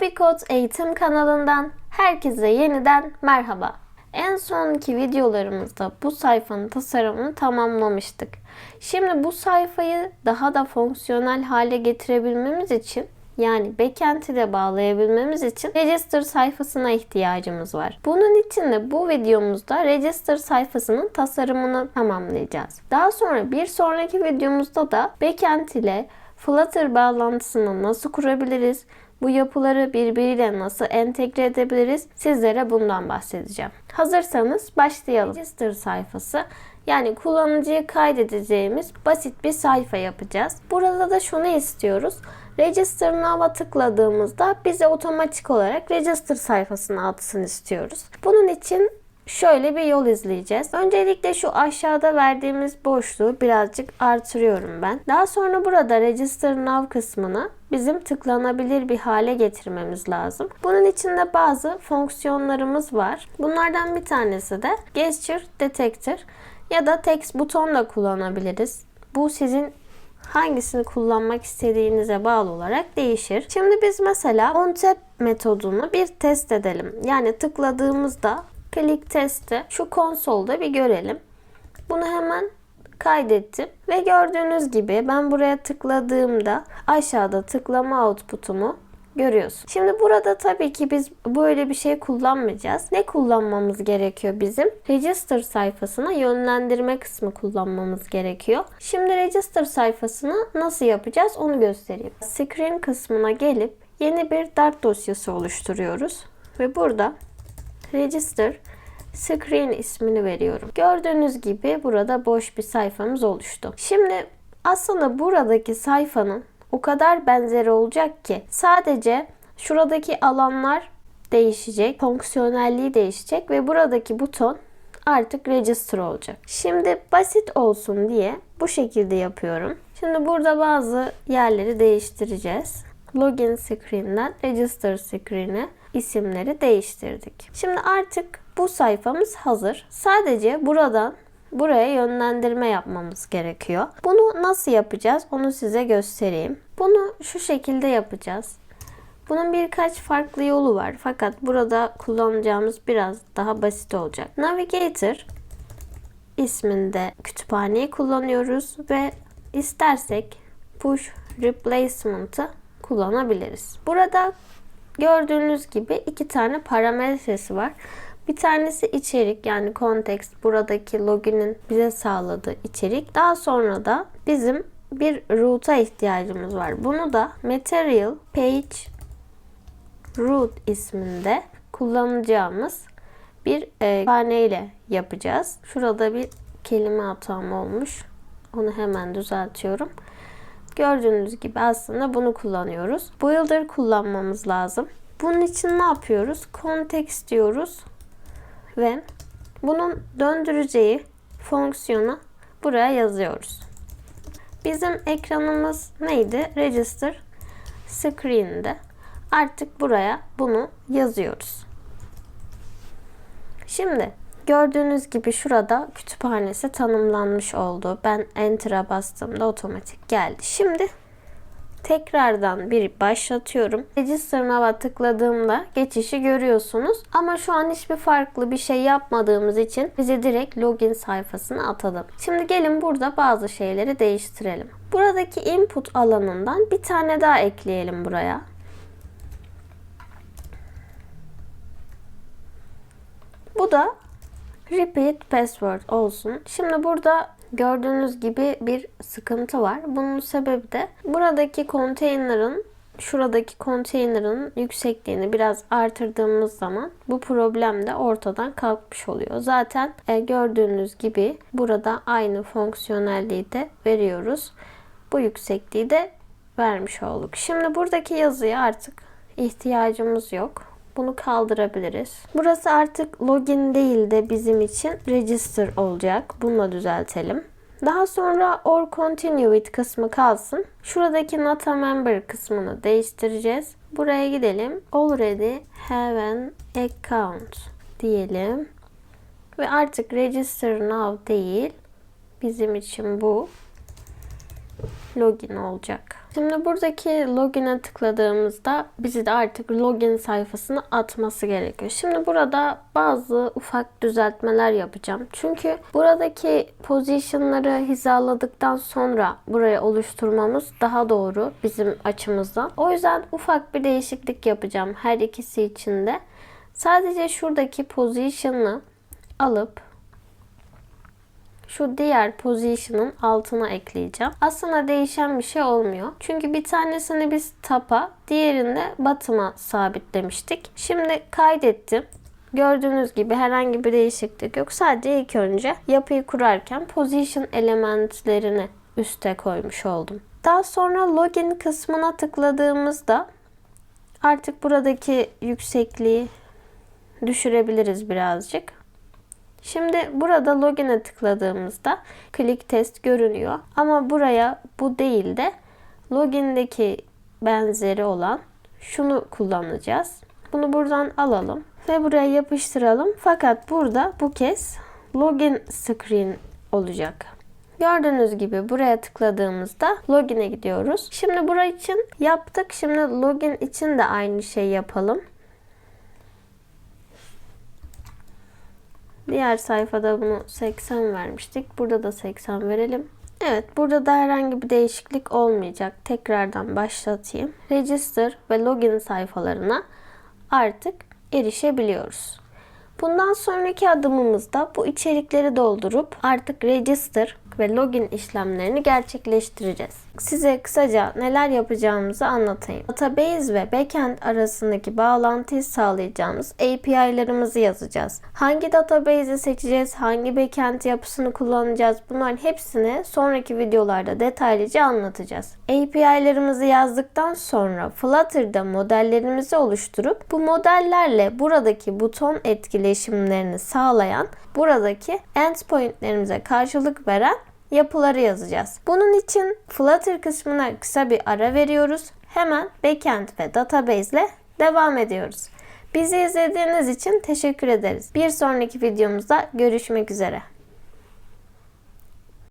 Lobikod eğitim kanalından herkese yeniden merhaba. En sonki videolarımızda bu sayfanın tasarımını tamamlamıştık. Şimdi bu sayfayı daha da fonksiyonel hale getirebilmemiz için yani backend ile bağlayabilmemiz için register sayfasına ihtiyacımız var. Bunun için de bu videomuzda register sayfasının tasarımını tamamlayacağız. Daha sonra bir sonraki videomuzda da backend ile Flutter bağlantısını nasıl kurabiliriz? Bu yapıları birbiriyle nasıl entegre edebiliriz? Sizlere bundan bahsedeceğim. Hazırsanız başlayalım. Register sayfası yani kullanıcıyı kaydedeceğimiz basit bir sayfa yapacağız. Burada da şunu istiyoruz. Register Now'a tıkladığımızda bize otomatik olarak Register sayfasına atsın istiyoruz. Bunun için şöyle bir yol izleyeceğiz. Öncelikle şu aşağıda verdiğimiz boşluğu birazcık artırıyorum ben. Daha sonra burada Register Now kısmını bizim tıklanabilir bir hale getirmemiz lazım. Bunun için de bazı fonksiyonlarımız var. Bunlardan bir tanesi de Gesture Detector ya da text buton da kullanabiliriz. Bu sizin hangisini kullanmak istediğinize bağlı olarak değişir. Şimdi biz mesela OnTap metodunu bir test edelim. Yani tıkladığımızda click testi şu konsolda bir görelim. Bunu hemen kaydettim ve gördüğünüz gibi ben buraya tıkladığımda aşağıda tıklama output'umu görüyorsun. Şimdi burada tabii ki biz böyle bir şey kullanmayacağız. Ne kullanmamız gerekiyor bizim? Register sayfasına yönlendirme kısmı kullanmamız gerekiyor. Şimdi Register sayfasını nasıl yapacağız onu göstereyim. Screen kısmına gelip yeni bir Dart dosyası oluşturuyoruz. Ve burada Register Screen ismini veriyorum. Gördüğünüz gibi burada boş bir sayfamız oluştu. Şimdi aslında buradaki sayfanın o kadar benzeri olacak ki sadece şuradaki alanlar değişecek, fonksiyonelliği değişecek ve buradaki buton artık register olacak. Şimdi basit olsun diye bu şekilde yapıyorum. Şimdi burada bazı yerleri değiştireceğiz. Login screen'den register screen'e isimleri değiştirdik. Şimdi artık bu sayfamız hazır. Sadece buradan buraya yönlendirme yapmamız gerekiyor. Bunu nasıl yapacağız onu size göstereyim. Bunu şu şekilde yapacağız. Bunun birkaç farklı yolu var fakat burada kullanacağımız biraz daha basit olacak. Navigator isminde kütüphaneyi kullanıyoruz ve istersek push replacement'ı kullanabiliriz. Burada gördüğünüz gibi iki tane parametresi var. Bir tanesi içerik yani context buradaki loginin bize sağladığı içerik. Daha sonra da bizim bir root'a ihtiyacımız var. Bunu da material page root isminde kullanacağımız bir e, ile yapacağız. Şurada bir kelime hatam olmuş. Onu hemen düzeltiyorum. Gördüğünüz gibi aslında bunu kullanıyoruz. Builder kullanmamız lazım. Bunun için ne yapıyoruz? Context diyoruz ve bunun döndüreceği fonksiyonu buraya yazıyoruz. Bizim ekranımız neydi? Register Screen'de. Artık buraya bunu yazıyoruz. Şimdi gördüğünüz gibi şurada kütüphanesi tanımlanmış oldu. Ben Enter'a bastığımda otomatik geldi. Şimdi tekrardan bir başlatıyorum. Register Now'a tıkladığımda geçişi görüyorsunuz. Ama şu an hiçbir farklı bir şey yapmadığımız için bizi direkt login sayfasına atadı. Şimdi gelin burada bazı şeyleri değiştirelim. Buradaki input alanından bir tane daha ekleyelim buraya. Bu da repeat password olsun. Şimdi burada gördüğünüz gibi bir sıkıntı var. Bunun sebebi de buradaki konteynerin şuradaki konteynerin yüksekliğini biraz artırdığımız zaman bu problem de ortadan kalkmış oluyor. Zaten e, gördüğünüz gibi burada aynı fonksiyonelliği de veriyoruz. Bu yüksekliği de vermiş olduk. Şimdi buradaki yazıya artık ihtiyacımız yok. Bunu kaldırabiliriz. Burası artık login değil de bizim için register olacak. Bununla düzeltelim. Daha sonra or continue with kısmı kalsın. Şuradaki not a member kısmını değiştireceğiz. Buraya gidelim. Already have an account diyelim. Ve artık register now değil. Bizim için bu login olacak. Şimdi buradaki login'e tıkladığımızda bizi de artık login sayfasına atması gerekiyor. Şimdi burada bazı ufak düzeltmeler yapacağım. Çünkü buradaki position'ları hizaladıktan sonra buraya oluşturmamız daha doğru bizim açımızdan. O yüzden ufak bir değişiklik yapacağım her ikisi için de. Sadece şuradaki position'ı alıp şu diğer position'ın altına ekleyeceğim. Aslında değişen bir şey olmuyor. Çünkü bir tanesini biz tapa, diğerini de bottom'a sabitlemiştik. Şimdi kaydettim. Gördüğünüz gibi herhangi bir değişiklik yok. Sadece ilk önce yapıyı kurarken position elementlerini üste koymuş oldum. Daha sonra login kısmına tıkladığımızda artık buradaki yüksekliği düşürebiliriz birazcık. Şimdi burada login'e tıkladığımızda click test görünüyor. Ama buraya bu değil de login'deki benzeri olan şunu kullanacağız. Bunu buradan alalım ve buraya yapıştıralım. Fakat burada bu kez login screen olacak. Gördüğünüz gibi buraya tıkladığımızda login'e gidiyoruz. Şimdi buraya için yaptık. Şimdi login için de aynı şey yapalım. Diğer sayfada bunu 80 vermiştik. Burada da 80 verelim. Evet burada da herhangi bir değişiklik olmayacak. Tekrardan başlatayım. Register ve login sayfalarına artık erişebiliyoruz. Bundan sonraki adımımızda bu içerikleri doldurup artık register ve login işlemlerini gerçekleştireceğiz. Size kısaca neler yapacağımızı anlatayım. Database ve backend arasındaki bağlantıyı sağlayacağımız API'larımızı yazacağız. Hangi database'i seçeceğiz, hangi backend yapısını kullanacağız bunların hepsini sonraki videolarda detaylıca anlatacağız. API'larımızı yazdıktan sonra Flutter'da modellerimizi oluşturup bu modellerle buradaki buton etkileşimlerini sağlayan buradaki endpointlerimize karşılık veren yapıları yazacağız. Bunun için Flutter kısmına kısa bir ara veriyoruz. Hemen backend ve database ile devam ediyoruz. Bizi izlediğiniz için teşekkür ederiz. Bir sonraki videomuzda görüşmek üzere.